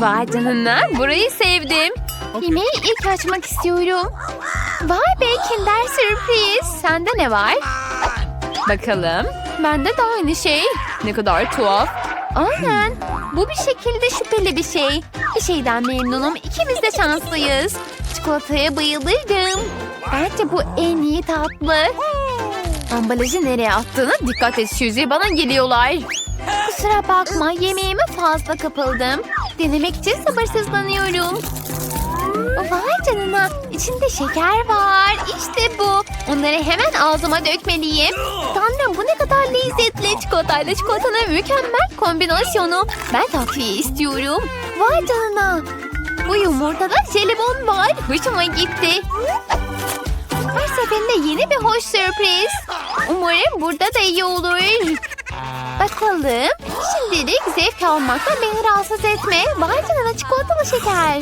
Vay canına burayı sevdim. Yemeği ilk açmak istiyorum. Vay be Kinder sürpriz. Sende ne var? Bakalım. Bende de aynı şey. Ne kadar tuhaf. Aynen. Bu bir şekilde şüpheli bir şey. Bir şeyden memnunum. İkimiz de şanslıyız. Çikolataya bayılırım. Bence bu en iyi tatlı. Ambalajı nereye attığına dikkat et Suzy. Bana geliyorlar. Kusura bakma yemeğime fazla kapıldım. Denemek için sabırsızlanıyorum. Vay canına içinde şeker var. İşte bu. Onları hemen ağzıma dökmeliyim. Tanrım bu ne kadar lezzetli. Çikolatayla çikolatanın mükemmel kombinasyonu. Ben tatlıyı istiyorum. Vay canına. Bu yumurtada jelibon var. Hoşuma gitti. Her seferinde yeni bir hoş sürpriz. Umarım burada da iyi olur. Bakalım. Şimdilik zevk almaktan beni rahatsız etme. Vay canına çikolatalı şeker.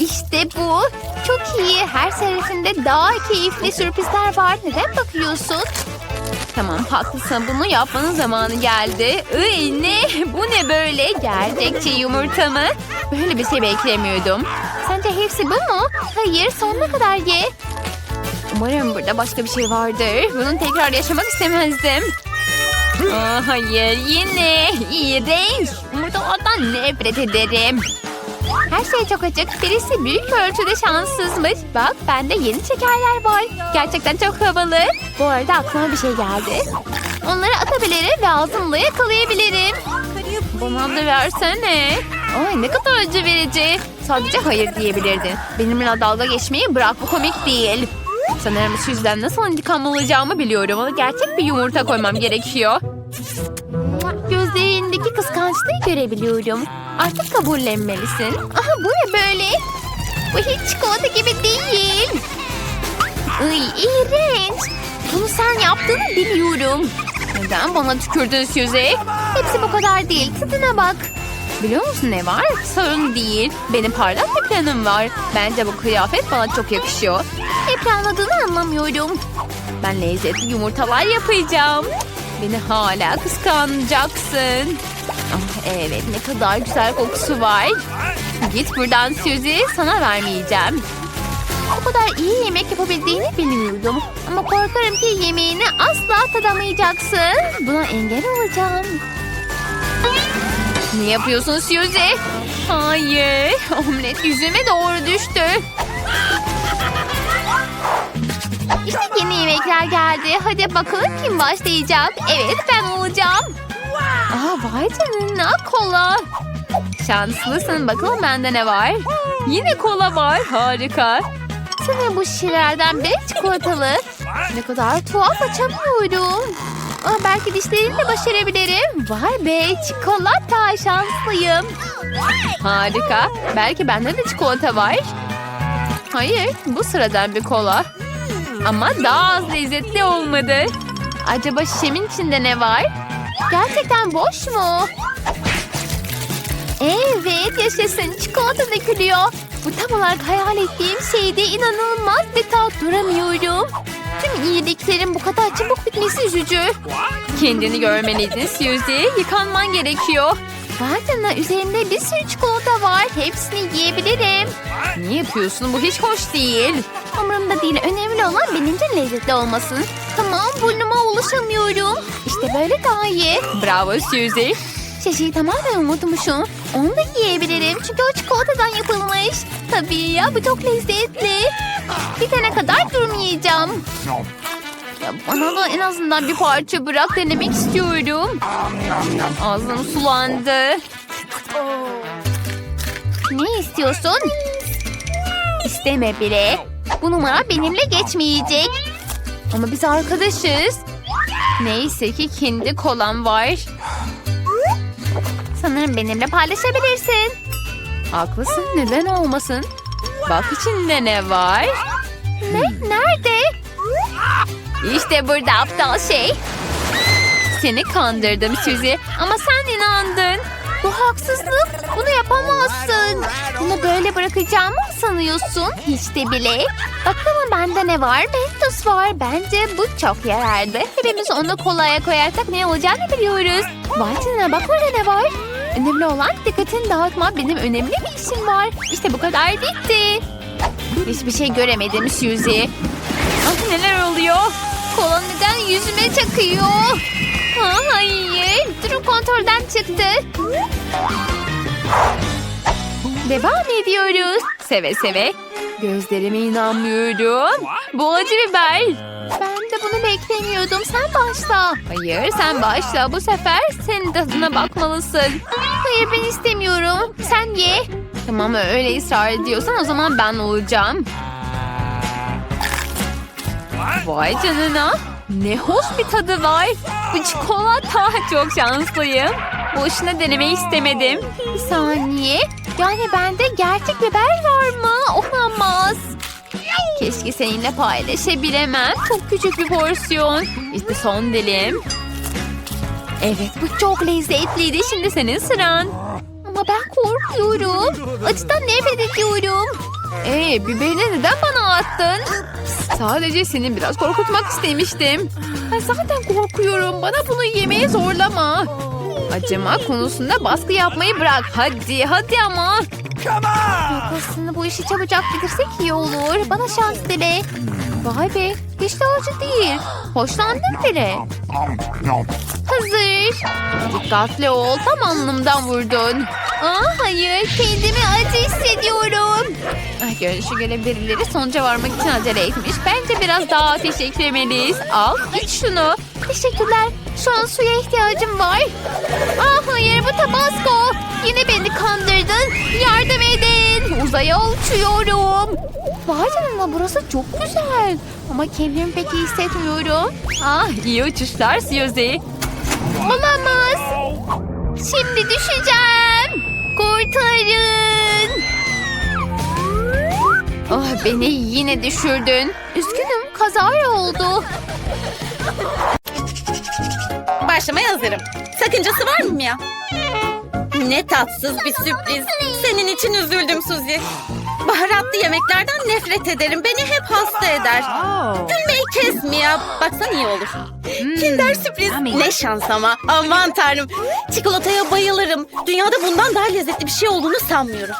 İşte bu. Çok iyi. Her seferinde daha keyifli sürprizler var. Neden bakıyorsun? Tamam haklısın. Bunu yapmanın zamanı geldi. Iy ne? Bu ne böyle? Gerçekçi yumurta mı? Böyle bir şey beklemiyordum. Sence hepsi bu mu? Hayır sonuna kadar ye. Umarım burada başka bir şey vardır. Bunun tekrar yaşamak istemezdim. Aa, hayır yine. İğrenç. Yumurtalardan nefret ederim. Her şey çok açık. Birisi büyük ölçüde şanssızmış. Bak bende yeni şekerler var. Gerçekten çok havalı. Bu arada aklıma bir şey geldi. Onları atabilirim ve ağzımla yakalayabilirim. Bana da versene. Ay ne kadar acı verici. Sadece hayır diyebilirdin. Benimle dalga geçmeyi bırak bu komik değil. Sanırım Suzy'den nasıl intikam alacağımı biliyorum. Ona gerçek bir yumurta koymam gerekiyor. Gözlerindeki kıskançlığı görebiliyorum. Artık kabullenmelisin. Aha bu ne böyle? Bu hiç çikolata gibi değil. Iy iğrenç. Bunu sen yaptığını biliyorum. Neden bana tükürdün Suzy? Hepsi bu kadar değil. Tadına bak. Biliyor musun ne var? Sorun değil. Benim parlak bir planım var. Bence bu kıyafet bana çok yakışıyor. Ne planladığını anlamıyorum. Ben lezzetli yumurtalar yapacağım. Beni hala kıskanacaksın. Ah, evet ne kadar güzel kokusu var. Git buradan Suzy sana vermeyeceğim. O kadar iyi yemek yapabildiğini bilmiyordum. Ama korkarım ki yemeğini asla tadamayacaksın. Buna engel olacağım. Ne yapıyorsun Suzy? Hayır. Omlet yüzüme doğru düştü. İşte yeni yemekler geldi. Hadi bakalım kim başlayacak. Evet ben olacağım. Aa vay canına kola. Şanslısın bakalım bende ne var. Yine kola var harika. Sanırım bu şişelerden biri çikolatalı. Ne kadar tuhaf açamıyorum. Aa, belki dişlerimle başarabilirim. Vay be çikolata şanslıyım. Harika. Belki bende de çikolata var. Hayır bu sıradan bir kola. Ama daha az lezzetli olmadı. Acaba şişemin içinde ne var? Gerçekten boş mu? Evet yaşasın çikolata dökülüyor. Bu tam olarak hayal ettiğim şeyde inanılmaz tat duramıyorum. Tüm iyiliklerin bu kadar çabuk bitmesi üzücü. Kendini görmeliydin Suzy. Yıkanman gerekiyor. Canına üzerimde bir sürü çikolata var. Hepsini yiyebilirim. Ne yapıyorsun? Bu hiç hoş değil. Umurumda değil. Önemli olan benimce lezzetli olmasın. Tamam burnuma ulaşamıyorum. İşte böyle daha iyi. Bravo Suzy. Şişeyi tamamen unutmuşum. Onu da yiyebilirim çünkü o çikolatadan yapılmış. Tabii ya bu çok lezzetli. Bitene kadar durmayacağım. Ya bana da en azından bir parça bırak denemek istiyorum. Ağzım sulandı. Ne istiyorsun? İsteme bile. Bu numara benimle geçmeyecek. Ama biz arkadaşız. Neyse ki kendi kolam var. Sanırım benimle paylaşabilirsin. Haklısın neden olmasın? Bak içinde ne var? Ne? Nerede? İşte burada aptal şey. Seni kandırdım Suzy ama sen inandın. Bu haksızlık. Bunu yapamazsın. Bunu böyle bırakacağımı mı sanıyorsun? Hiç de bile. Bakalım bende ne var? Mentos var. Bence bu çok yararlı. Hepimiz onu kolaya koyarsak ne olacağını biliyoruz. Vay canına bak orada ne var? Önemli olan dikkatini dağıtma. Benim önemli bir işim var. İşte bu kadar bitti. Hiçbir şey göremedim Suzy. Ah neler oluyor? Kola neden yüzüme çakıyor? Ha, hayır. Durum kontrolden çıktı. Devam ediyoruz. Seve seve. Gözlerime inanmıyorum. Bu acı biber. Ben bunu beklemiyordum. Sen başla. Hayır sen başla. Bu sefer senin tadına bakmalısın. Hayır ben istemiyorum. Sen ye. Tamam öyle ısrar ediyorsan o zaman ben olacağım. Vay canına. Ne hoş bir tadı var. Bu çikolata. Çok şanslıyım. Boşuna denemeyi istemedim. Bir saniye. Yani bende gerçek biber var mı? Olamaz. Keşke seninle paylaşabilemem. Çok küçük bir porsiyon. İşte son dilim. Evet bu çok lezzetliydi. Şimdi senin sıran. Ama ben korkuyorum. Acıdan nefret ediyorum. Ee, biberini neden bana attın? Sadece seni biraz korkutmak istemiştim. Ben zaten korkuyorum. Bana bunu yemeye zorlama. Acıma konusunda baskı yapmayı bırak. Hadi hadi ama. Yok, aslında bu işi çabucak bitirsek iyi olur. Bana şans dile. Vay be hiç de acı değil. Hoşlandım bile. Hazır. Dikkatli ol. Tam alnımdan vurdun. Aa, hayır kendimi acı hissediyorum. Ay, görünüşe göre birileri sonuca varmak için acele etmiş. Bence biraz daha ateş eklemeliyiz. Al iç şunu. Teşekkürler. Şu an suya ihtiyacım var. Aa, hayır bu tabasco. Yine beni kandırdın. Yardım edin. Uzaya uçuyorum. Vay canına burası çok güzel. Ama kendimi pek iyi hissetmiyorum. Ah iyi uçuşlar Suzy. Olamaz. Şimdi düşeceğim. Kurtarın. Ah beni yine düşürdün. Üzgünüm kazara oldu. Başlamaya hazırım. Sakıncası var mı ya? Ne tatsız bir sürpriz. Senin için üzüldüm Suzi. Baharatlı yemeklerden nefret ederim. Beni hep hasta eder. Gülmeyi kes Mia. Baksan iyi olur. Kinder sürpriz. Ne şans ama. Aman tanrım. Çikolataya bayılırım. Dünyada bundan daha lezzetli bir şey olduğunu sanmıyorum.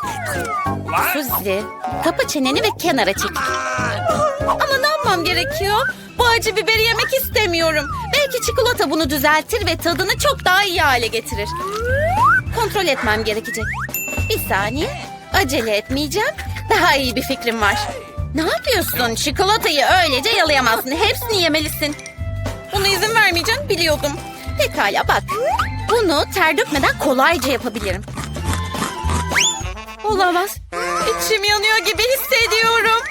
Suzi, kapa çeneni ve kenara çekil. Ama ne yapmam gerekiyor? Bu acı biberi yemek istemiyorum. Belki çikolata bunu düzeltir ve tadını çok daha iyi hale getirir. Kontrol etmem gerekecek. Bir saniye. Acele etmeyeceğim. Daha iyi bir fikrim var. Ne yapıyorsun? Çikolatayı öylece yalayamazsın. Hepsini yemelisin. Buna izin vermeyeceğim biliyordum. Pekala bak. Bunu ter dökmeden kolayca yapabilirim. Olamaz. İçim yanıyor gibi hissediyorum.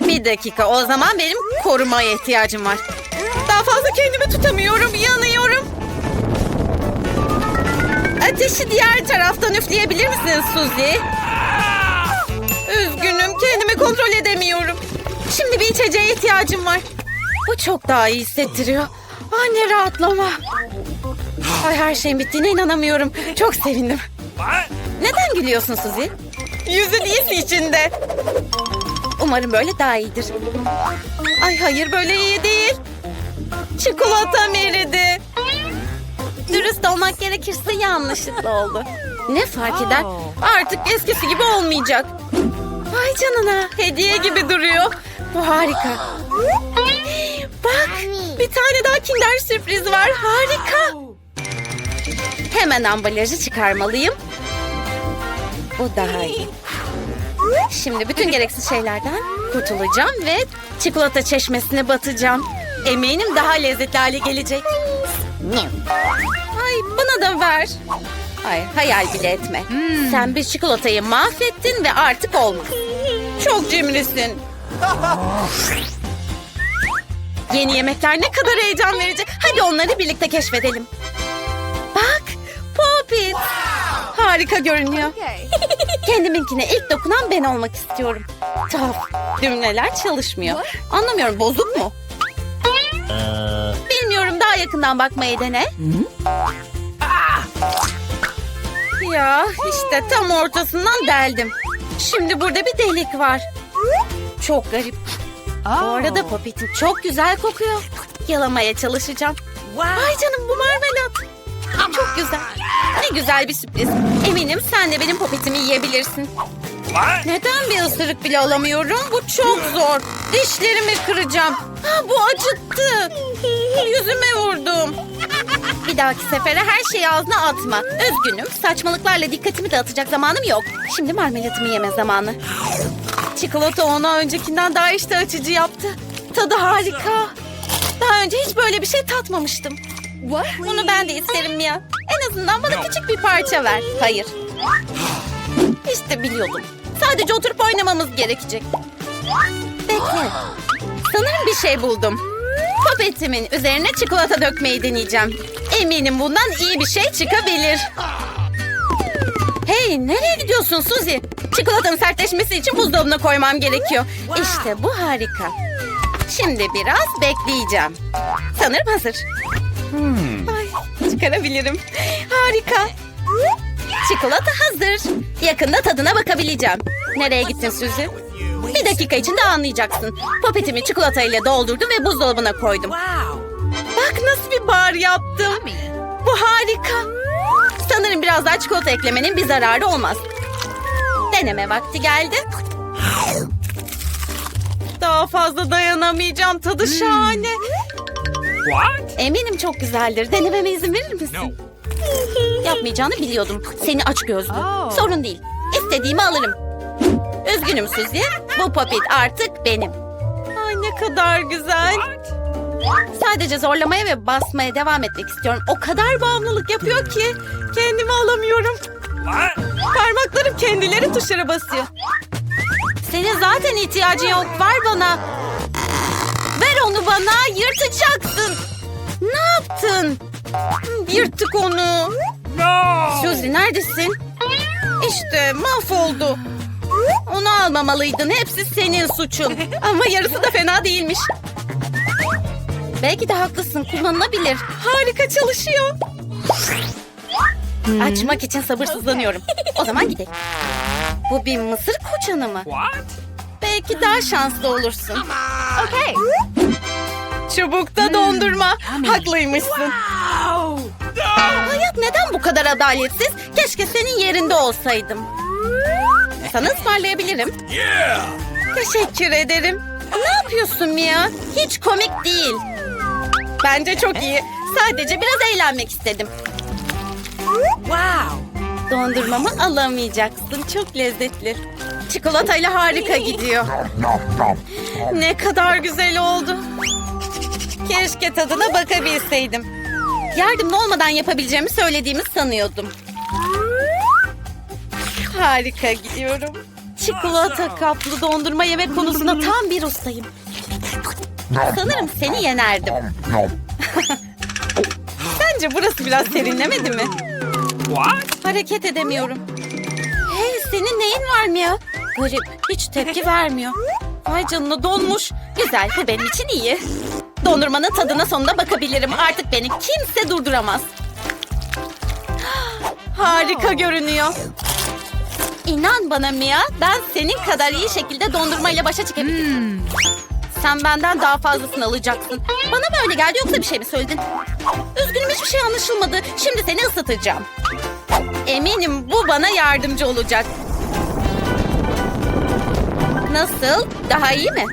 Bir dakika o zaman benim korumaya ihtiyacım var. Daha fazla kendimi tutamıyorum, yanıyorum. Ateşi diğer taraftan üfleyebilir misiniz Suzy? Üzgünüm, kendimi kontrol edemiyorum. Şimdi bir içeceğe ihtiyacım var. Bu çok daha iyi hissettiriyor. Ay ne rahatlama. Ay her şeyin bittiğine inanamıyorum. Çok sevindim. Neden gülüyorsun Suzy? Yüzün iyisi içinde. Umarım böyle daha iyidir. Ay hayır böyle iyi değil. Çikolatam eridi. Dürüst olmak gerekirse yanlışlıkla oldu. Ne fark eder? Artık eskisi gibi olmayacak. Vay canına hediye gibi duruyor. Bu harika. Bak bir tane daha kinder sürpriz var. Harika. Hemen ambalajı çıkarmalıyım. Bu daha iyi. Şimdi bütün gereksiz şeylerden kurtulacağım ve çikolata çeşmesine batacağım. Eminim daha lezzetli hale gelecek. Ay bana da ver. Ay hayal bile etme. Sen bir çikolatayı mahvettin ve artık olmaz. Çok cimrisin. Yeni yemekler ne kadar heyecan verici. Hadi onları birlikte keşfedelim. Bak Popit. Harika görünüyor. Kendiminkine ilk dokunan ben olmak istiyorum. Tuhaf. Düğmeler çalışmıyor. Anlamıyorum bozuk mu? Bilmiyorum daha yakından bakmayı dene. Ya işte tam ortasından deldim. Şimdi burada bir delik var. Çok garip. Bu arada Popit'in çok güzel kokuyor. Yalamaya çalışacağım. Vay canım bu marmelat. çok güzel. Ne güzel bir sürpriz. Eminim sen de benim popetimi yiyebilirsin. Neden bir ısırık bile alamıyorum? Bu çok zor. Dişlerimi kıracağım. Ha, bu acıttı. Yüzüme vurdum. Bir dahaki sefere her şeyi ağzına atma. Üzgünüm. Saçmalıklarla dikkatimi dağıtacak zamanım yok. Şimdi marmelatımı yeme zamanı. Çikolata ona öncekinden daha iştah açıcı yaptı. Tadı harika. Daha önce hiç böyle bir şey tatmamıştım. Bunu ben de isterim Mia. En azından bana küçük bir parça ver. Hayır. İşte biliyordum. Sadece oturup oynamamız gerekecek. Bekle. Sanırım bir şey buldum. Popetimin üzerine çikolata dökmeyi deneyeceğim. Eminim bundan iyi bir şey çıkabilir. Hey nereye gidiyorsun Suzy? Çikolatanın sertleşmesi için buzdolabına koymam gerekiyor. İşte bu harika. Şimdi biraz bekleyeceğim. Sanırım hazır. Ay, çıkarabilirim. Harika. Çikolata hazır. Yakında tadına bakabileceğim. Nereye gittin Suzy? Bir dakika içinde anlayacaksın. Popetimi çikolatayla doldurdum ve buzdolabına koydum. Bak nasıl bir bar yaptım. Bu harika. Sanırım biraz daha çikolata eklemenin bir zararı olmaz. Deneme vakti geldi. Daha fazla dayanamayacağım. Tadı şahane. What? Eminim çok güzeldir. Denememe izin verir misin? Yapmayacağını biliyordum. Seni aç gözlü. Sorun değil. İstediğimi alırım. Üzgünüm Suzy. Bu popit artık benim. Ay ne kadar güzel. Sadece zorlamaya ve basmaya devam etmek istiyorum. O kadar bağımlılık yapıyor ki kendimi alamıyorum. Parmaklarım kendileri tuşlara basıyor. Senin zaten ihtiyacın yok. Ver bana. Ver onu bana. Yırtacaksın. Ne yaptın? Yırttık onu. No! Suzy neredesin? İşte mahvoldu. Onu almamalıydın. Hepsi senin suçun. Ama yarısı da fena değilmiş. Belki de haklısın. Kullanılabilir. Harika çalışıyor. Açmak için sabırsızlanıyorum. O zaman gidelim. Bu bir mısır koçanı mı? What? Belki daha şanslı olursun. Okay. Çubukta dondurma. Haklıymışsın. No! Hayat neden bu kadar adaletsiz? Keşke senin yerinde olsaydım. Sana ısmarlayabilirim. Yeah! Teşekkür ederim. Ne yapıyorsun Mia? Hiç komik değil. Bence çok iyi. Sadece biraz eğlenmek istedim. Wow! Dondurmamı alamayacaksın. Çok lezzetli. Çikolatayla harika gidiyor. Ne kadar güzel oldu. Keşke tadına bakabilseydim. Yardımlı olmadan yapabileceğimi söylediğimi sanıyordum. Harika gidiyorum. Çikolata kaplı dondurma yeme konusunda tam bir ustayım. Sanırım seni yenerdim. Sence burası biraz serinlemedi mi? What? Hareket edemiyorum. Hey senin neyin var Mia? Garip hiç tepki vermiyor. Vay canına donmuş. Güzel bu benim için iyi. Dondurmanın tadına sonunda bakabilirim. Artık beni kimse durduramaz. Harika görünüyor. İnan bana Mia, ben senin kadar iyi şekilde dondurmayla başa çıkabilirim. Sen benden daha fazlasını alacaksın. Bana mı öyle geldi yoksa bir şey mi söyledin? Üzgünüm hiçbir şey anlaşılmadı. Şimdi seni ısıtacağım. Eminim bu bana yardımcı olacak. Nasıl? Daha iyi mi?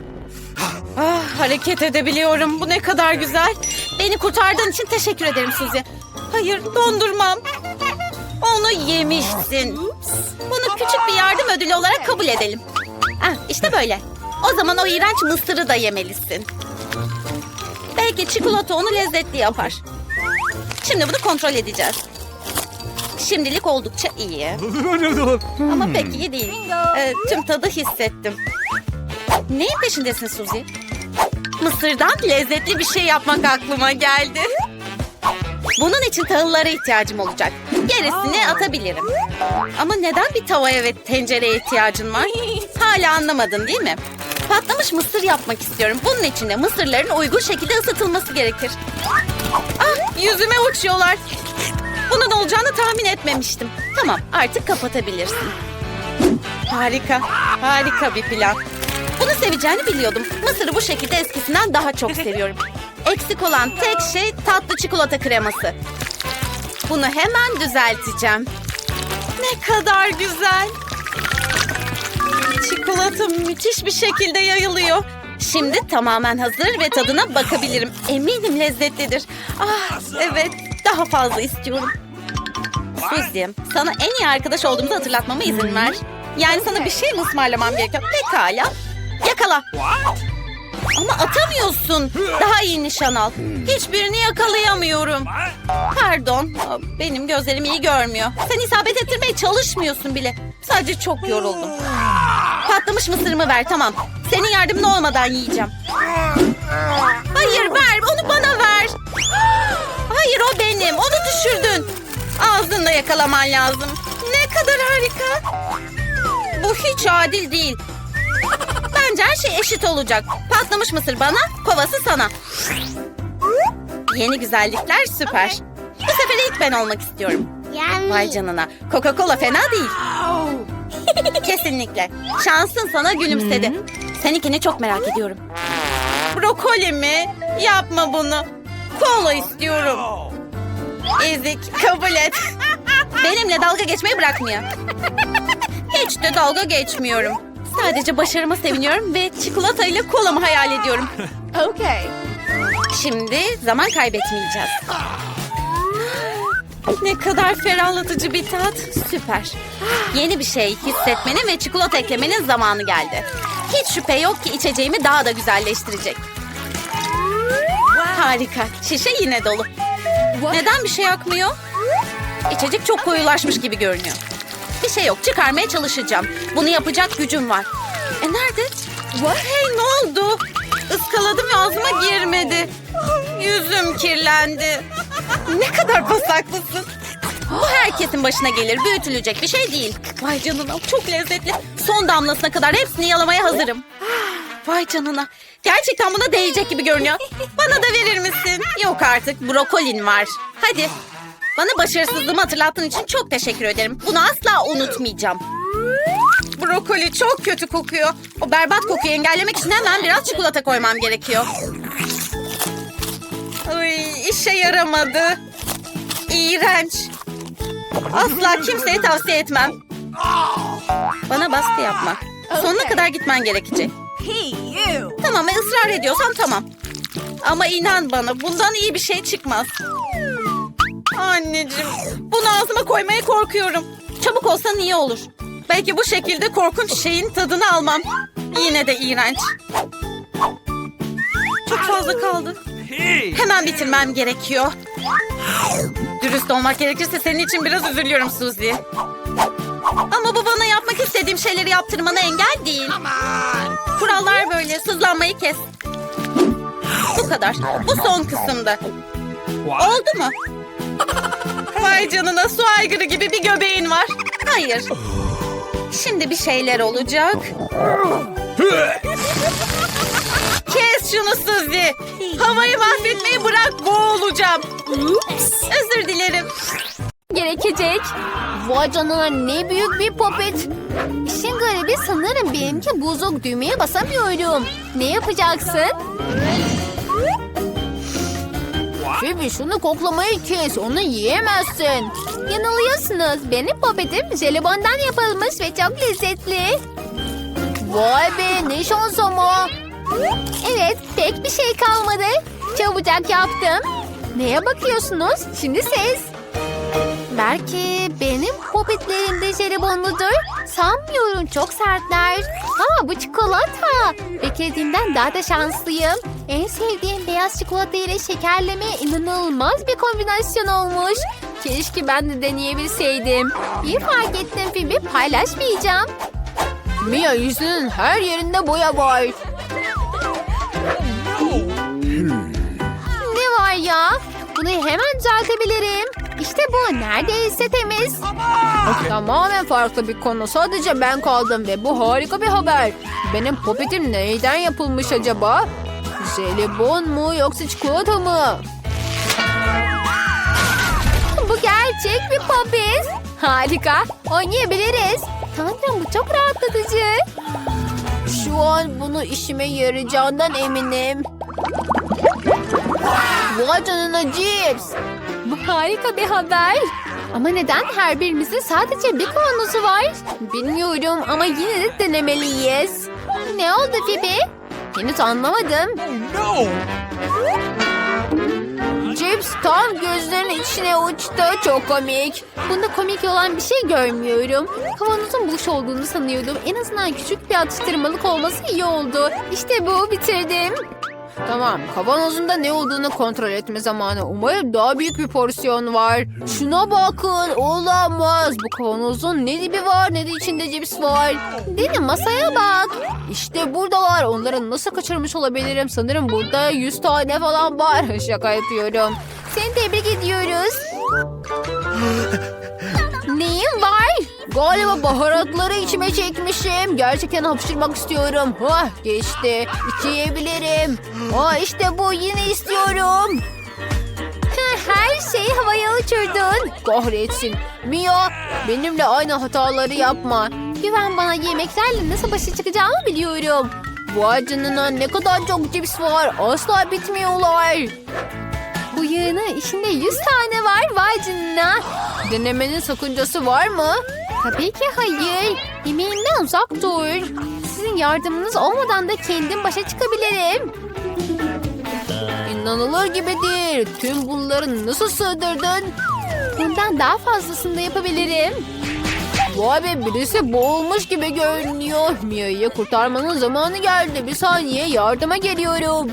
Ah, hareket edebiliyorum. Bu ne kadar güzel. Beni kurtardığın için teşekkür ederim Suzy. Hayır, dondurmam. Onu yemişsin. Bunu küçük bir yardım ödülü olarak kabul edelim. Ah, işte böyle. O zaman o iğrenç mısırı da yemelisin. Belki çikolata onu lezzetli yapar. Şimdi bunu kontrol edeceğiz. Şimdilik oldukça iyi. Ama pek iyi değil. Ee, tüm tadı hissettim. Neyin peşindesin Suzy? Mısırdan lezzetli bir şey yapmak aklıma geldi. Bunun için tahıllara ihtiyacım olacak. Gerisini atabilirim. Ama neden bir tavaya ve tencereye ihtiyacın var? Hala anlamadın değil mi? Patlamış mısır yapmak istiyorum. Bunun için de mısırların uygun şekilde ısıtılması gerekir. Ah yüzüme uçuyorlar. Bunun olacağını tahmin etmemiştim. Tamam artık kapatabilirsin. Harika, harika bir plan. Bunu seveceğini biliyordum. Mısırı bu şekilde eskisinden daha çok seviyorum. Eksik olan tek şey tatlı çikolata kreması. Bunu hemen düzelteceğim. Ne kadar güzel. Çikolata müthiş bir şekilde yayılıyor. Şimdi tamamen hazır ve tadına bakabilirim. Eminim lezzetlidir. Ah evet daha fazla istiyorum. Suzy sana en iyi arkadaş olduğumuzu hatırlatmama izin ver. Yani sana bir şey mi ısmarlamam gerekiyor? Pekala. Yakala. Ama atamıyorsun. Daha iyi nişan al. Hiçbirini yakalayamıyorum. Pardon. Benim gözlerim iyi görmüyor. Sen isabet ettirmeye çalışmıyorsun bile. Sadece çok yoruldum. Patlamış mısırımı ver tamam. Senin yardımın olmadan yiyeceğim. Hayır ver onu bana ver. Hayır o benim. Onu düşürdün. Ağzınla yakalaman lazım. Ne kadar harika. Bu hiç adil değil. Bence her şey eşit olacak. Patlamış mısır bana, kovası sana. Yeni güzellikler süper. Bu sefer ilk ben olmak istiyorum. Vay canına. Coca-Cola fena değil. Kesinlikle. Şansın sana gülümsedi. Seninkini çok merak ediyorum. Brokoli mi? Yapma bunu. Kola istiyorum. Ezik kabul et. Benimle dalga geçmeyi bırakmıyor. Hiç de dalga geçmiyorum. Sadece başarıma seviniyorum ve çikolatayla kolamı hayal ediyorum. Okay. Şimdi zaman kaybetmeyeceğiz. Ne kadar ferahlatıcı bir tat. Süper. Yeni bir şey hissetmenin ve çikolata eklemenin zamanı geldi. Hiç şüphe yok ki içeceğimi daha da güzelleştirecek. Harika. Şişe yine dolu. Neden bir şey akmıyor? İçecek çok koyulaşmış gibi görünüyor. Bir şey yok. Çıkarmaya çalışacağım. Bunu yapacak gücüm var. E nerede? Hey ne oldu? Iskaladım ve ağzıma girmedi. Yüzüm kirlendi. Ne kadar pasaklısın. Bu herkesin başına gelir. Büyütülecek bir şey değil. Vay canına çok lezzetli. Son damlasına kadar hepsini yalamaya hazırım. Vay canına. Gerçekten buna değecek gibi görünüyor. Bana da verir misin? Yok artık brokolin var. Hadi. Bana başarısızlığımı hatırlattığın için çok teşekkür ederim. Bunu asla unutmayacağım. Brokoli çok kötü kokuyor. O berbat kokuyu engellemek için hemen biraz çikolata koymam gerekiyor. Ay, işe yaramadı. İğrenç. Asla kimseye tavsiye etmem. Bana baskı yapma. Sonuna kadar gitmen gerekecek. Tamam ısrar ediyorsan tamam. Ama inan bana bundan iyi bir şey çıkmaz. Anneciğim bunu ağzıma koymaya korkuyorum. Çabuk olsan iyi olur. Belki bu şekilde korkunç şeyin tadını almam. Yine de iğrenç. Çok fazla kaldı. Hemen bitirmem gerekiyor. Dürüst olmak gerekirse senin için biraz üzülüyorum Suzy. Ama bu bana yapmak istediğim şeyleri yaptırmana engel değil. Kurallar böyle. Sızlanmayı kes. Bu kadar. Bu son kısımda. Oldu mu? Vay canına su aygırı gibi bir göbeğin var. Hayır. Şimdi bir şeyler olacak. Kes şunu Suzy. Havayı mahvetmeyi bırak boğulacağım. Özür dilerim. Gerekecek. Vay canına ne büyük bir popet. İşin garibi sanırım benimki bozuk düğmeye basamıyorum. Ne yapacaksın? Phoebe şunu koklamayı kes. Onu yiyemezsin. Yanılıyorsunuz. Benim popetim jelibondan yapılmış ve çok lezzetli. Vay be ne şans ama. Evet pek bir şey kalmadı. Çabucak yaptım. Neye bakıyorsunuz? Şimdi siz. Belki benim popitlerim de jelibonludur. Sanmıyorum çok sertler. Ha bu çikolata. Beklediğimden daha da şanslıyım. En sevdiğim beyaz çikolata ile şekerleme inanılmaz bir kombinasyon olmuş. Keşke ben de deneyebilseydim. İyi fark ettim Phoebe paylaşmayacağım. Mia yüzünün her yerinde boya var. Ne var ya? Bunu hemen düzeltebilirim. İşte bu neredeyse temiz. Tamamen farklı bir konu. Sadece ben kaldım ve bu harika bir haber. Benim popetim neyden yapılmış acaba? Jelibon mu yoksa çikolata mı? Bu gerçek bir popit. Harika. Oynayabiliriz. Tanrım bu çok rahatlatıcı. Şu an bunu işime yarayacağından eminim. Vay canına cips. Bu harika bir haber. Ama neden her birimizin sadece bir kavanozu var? Bilmiyorum ama yine de denemeliyiz. Ne oldu Phoebe? Henüz anlamadım. No! Cips tam gözlerinin içine uçtu. Çok komik. Bunda komik olan bir şey görmüyorum. Kavanozun boş olduğunu sanıyordum. En azından küçük bir atıştırmalık olması iyi oldu. İşte bu bitirdim. Tamam, kavanozunda ne olduğunu kontrol etme zamanı. Umarım daha büyük bir porsiyon var. Şuna bakın, olamaz. Bu kavanozun ne dibi var ne de içinde cips var. Deni masaya bak. İşte buradalar. Onları nasıl kaçırmış olabilirim? Sanırım burada 100 tane falan var. Şaka yapıyorum. Seni tebrik ediyoruz. Neyin var? Galiba baharatları içime çekmişim. Gerçekten hapşırmak istiyorum. Hah geçti. İçebilirim. Aa işte bu yine istiyorum. Her şeyi havaya uçurdun. Kahretsin. Mia benimle aynı hataları yapma. Güven bana yemeklerle nasıl başa çıkacağımı biliyorum. Vay canına ne kadar çok cips var. Asla bitmiyorlar. Bu yığının içinde 100 tane var vay canına. Denemenin sakıncası var mı? Tabii ki hayır. Yemeğimden uzak dur. Sizin yardımınız olmadan da kendim başa çıkabilirim. İnanılır gibi değil. Tüm bunları nasıl sığdırdın? Bundan daha fazlasını da yapabilirim. Vay be birisi boğulmuş gibi görünüyor. Mia'yı kurtarmanın zamanı geldi. Bir saniye yardıma geliyorum.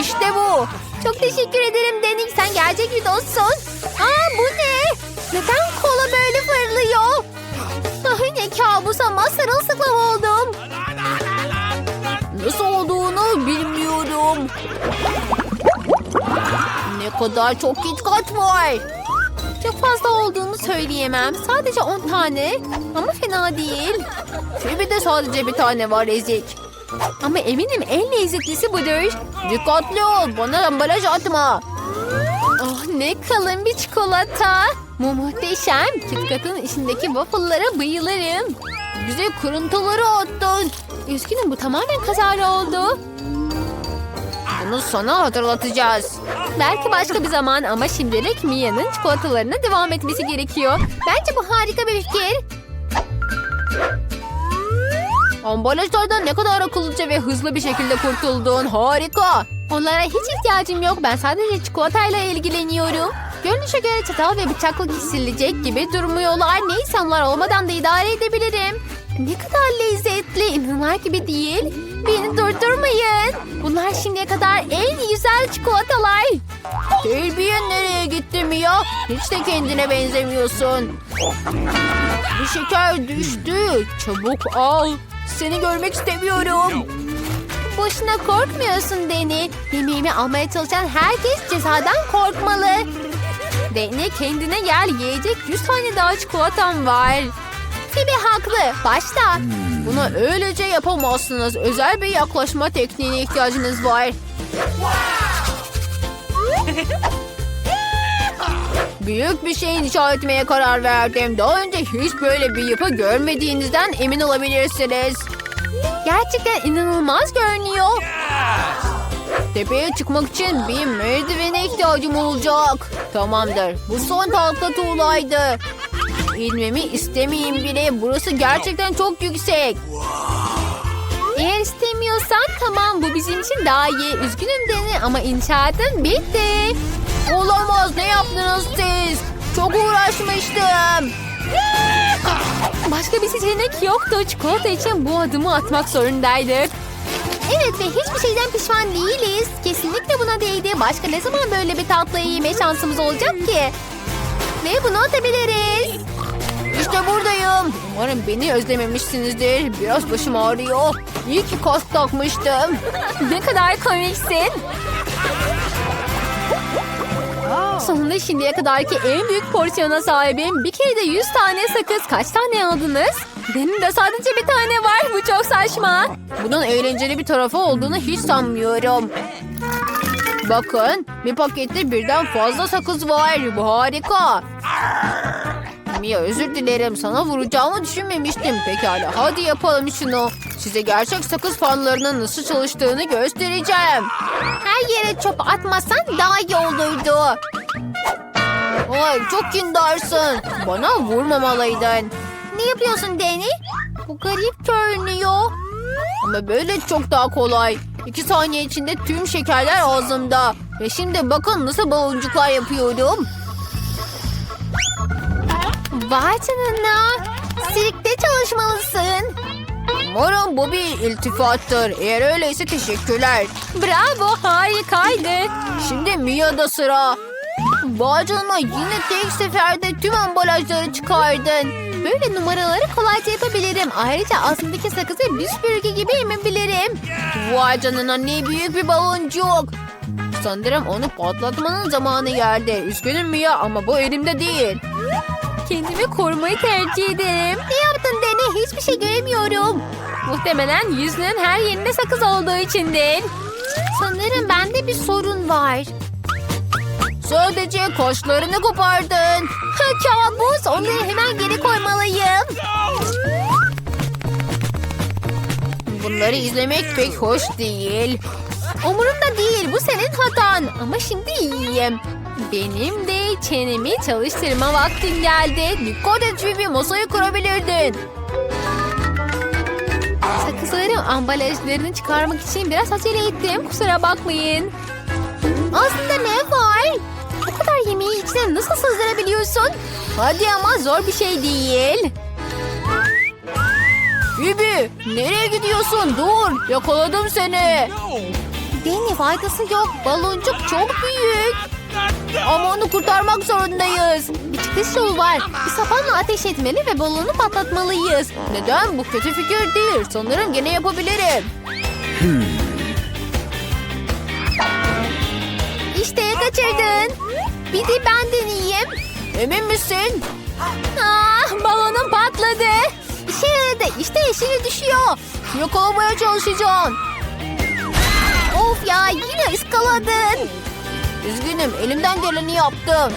İşte bu. Çok teşekkür ederim Denik. Sen gerçek bir dostsun. Aa bu ne? Neden kola böyle fırlıyor? Ah ne kabus ama sırılsıklam oldum. Nasıl olduğunu bilmiyorum. Ne kadar çok KitKat var. Çok fazla olduğunu söyleyemem. Sadece 10 tane. Ama fena değil. Phoebe de sadece bir tane var ezik. Ama eminim en lezzetlisi budur. Dikkatli ol. Bana ambalaj atma. Oh ne kalın bir çikolata. Bu muhteşem. KitKat'ın içindeki waffle'lara bayılırım. Bize kırıntıları attın. Üzgünüm bu tamamen kazara oldu. Bunu sana hatırlatacağız. Belki başka bir zaman ama şimdilik Mia'nın çikolatalarına devam etmesi gerekiyor. Bence bu harika bir fikir. Ambalajlardan ne kadar akıllıca ve hızlı bir şekilde kurtuldun. Harika. Onlara hiç ihtiyacım yok. Ben sadece çikolatayla ilgileniyorum. Görünüşe göre çatal ve bıçakla kesilecek gibi durmuyorlar. Neyse onlar olmadan da idare edebilirim. Ne kadar lezzetli. İnanılır gibi değil. Beni durdurmayın. Bunlar şimdiye kadar en güzel çikolatalar. Terbiyen nereye gitti Mia? Hiç de kendine benzemiyorsun. Bir şeker düştü. Çabuk al. Seni görmek istemiyorum. Boşuna korkmuyorsun Deni. Yemeğimi almaya çalışan herkes cezadan korkmalı. Deni kendine gel. Yiyecek 100 tane daha çikolatam var. Phoebe haklı. Başla. Bunu öylece yapamazsınız. Özel bir yaklaşma tekniğine ihtiyacınız var. Büyük bir şey inşa etmeye karar verdim. Daha önce hiç böyle bir yapı görmediğinizden emin olabilirsiniz. Gerçekten inanılmaz görünüyor. Tepeye çıkmak için bir merdivene ihtiyacım olacak. Tamamdır. Bu son tahta tuğlaydı. İnmemi istemeyeyim bile. Burası gerçekten çok yüksek. Eğer istemiyorsan tamam bu bizim için daha iyi. Üzgünüm Deni ama inşaatın bitti. Olamaz ne yaptınız siz? Çok uğraşmıştım. Başka bir seçenek yoktu. Çikolata için bu adımı atmak zorundaydık. Evet ve hiçbir şeyden pişman değiliz. Kesinlikle buna değdi. Başka ne zaman böyle bir tatlıyı yeme şansımız olacak ki? Ve bunu atabiliriz. İşte buradayım. Umarım beni özlememişsinizdir. Biraz başım ağrıyor. İyi ki kask takmıştım. ne kadar komiksin. Sonunda şimdiye kadarki en büyük porsiyona sahibim. Bir kere de 100 tane sakız. Kaç tane aldınız? Benim de sadece bir tane var. Bu çok saçma. Bunun eğlenceli bir tarafı olduğunu hiç sanmıyorum. Bakın bir pakette birden fazla sakız var. Bu harika. Mia özür dilerim. Sana vuracağımı düşünmemiştim. Pekala hadi yapalım şunu. Size gerçek sakız fanlarının nasıl çalıştığını göstereceğim. Her yere çöp atmasan daha iyi olurdu. Ay çok kindarsın. Bana vurmamalıydın. Ne yapıyorsun Danny? Bu garip görünüyor. Ama böyle çok daha kolay. İki saniye içinde tüm şekerler ağzımda. Ve şimdi bakın nasıl baloncuklar yapıyorum. Vay canına. Sirkte çalışmalısın. Umarım bu bir iltifattır. Eğer öyleyse teşekkürler. Bravo harikaydı. Şimdi Mia'da sıra. Vay canına yine tek seferde tüm ambalajları çıkardın. Böyle numaraları kolayca yapabilirim. Ayrıca ağzımdaki sakızı bir süpürge gibi emebilirim. Vay canına ne büyük bir baloncuk. Sanırım onu patlatmanın zamanı geldi. Üzgünüm Mia ama bu elimde değil. Kendimi korumayı tercih ederim. Ne yaptın Dene? Hiçbir şey göremiyorum. Muhtemelen yüzünün her yerinde sakız olduğu içindir. Sanırım bende bir sorun var. Sadece kaşlarını kopardın. Kabus. Onları hemen geri koymalıyım. Bunları izlemek pek hoş değil. Umurumda değil. Bu senin hatan. Ama şimdi iyiyim. Benim de çenemi çalıştırma vaktim geldi. Dikkat et Phoebe. Masayı kurabilirdin. Sakızların ambalajlarını çıkarmak için biraz acele ettim. Kusura bakmayın. Aslında ne var? Bu kadar yemeği içine nasıl sızdırabiliyorsun? Hadi ama zor bir şey değil. Phoebe nereye gidiyorsun? Dur yakaladım seni. Danny faydası yok. Baloncuk çok büyük. Ama onu kurtarmak zorundayız. Bir çıkış yolu var. Bir sapanla ateş etmeli ve balonu patlatmalıyız. Neden? Bu kötü fikir değil. Sanırım gene yapabilirim. İşte kaçırdın. Bir de ben deneyeyim. Emin misin? Ah, balonum patladı. İşe yaradı. İşte yeşili düşüyor. Yakalamaya çalışacağım. Of ya yine ıskaladın. Üzgünüm elimden geleni yaptım.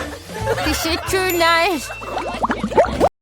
Teşekkürler.